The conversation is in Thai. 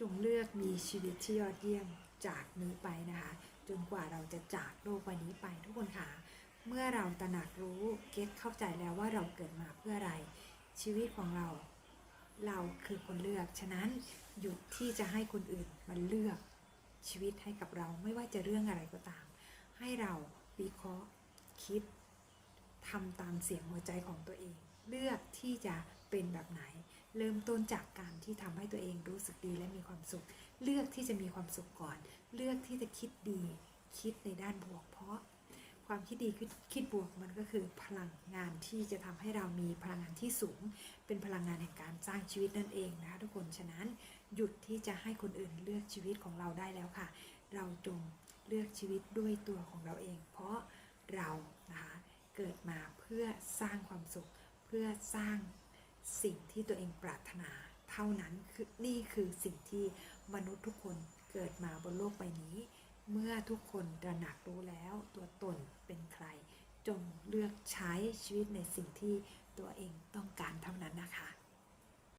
จงเลือกมีชีวิตที่ยอดเยี่ยมจากนี้ไปนะคะ จนกว่าเราจะจากโลกใบนี้ไปทุกคนค่ะ เมื่อเราตระหนักรู้เก็ตเข้าใจแล้วว่าเราเกิดมาเพื่ออะไร ชีวิตของเรา เราคือคนเลือก ฉะนั้นหยุดที่จะให้คนอื่นมาเลือกชีวิตให้กับเราไม่ว่าจะเรื่องอะไรก็ตาม ให้เราวิเคราะห์คิดทำตามเสียงหัวใจของตัวเอง เลือกที่จะเป็นแบบไหน เริ่มต้นจากการที่ทำให้ตัวเองรู้สึกดีและมีความสุข เลือกที่จะมีความสุขก่อน เลือกที่จะคิดดี คิดในด้านบวก เพราะความคิดดีคิดคิดบวกมันก็คือพลังงานที่จะทำให้เรามีพลังงานที่สูง เป็นพลังงานแห่งการสร้างชีวิตนั่นเองนะคะทุกคนฉะนั้นหยุดที่จะให้คนอื่นเลือกชีวิตของเราได้แล้วค่ะ เราจงเลือกชีวิตด้วยตัวของเราเอง เพราะเรานะคะเกิดมาเพื่อสร้างความสุข เพื่อสร้าง สิ่งที่ตัวเองปรารถนาเท่านั้นคือนี่คือสิ่งที่มนุษย์ทุกคนเกิดมาบนโลกใบนี้ เมื่อทุกคนตระหนักรู้แล้วตัวตนเป็นใคร จงเลือกใช้ชีวิตในสิ่งที่ตัวเอง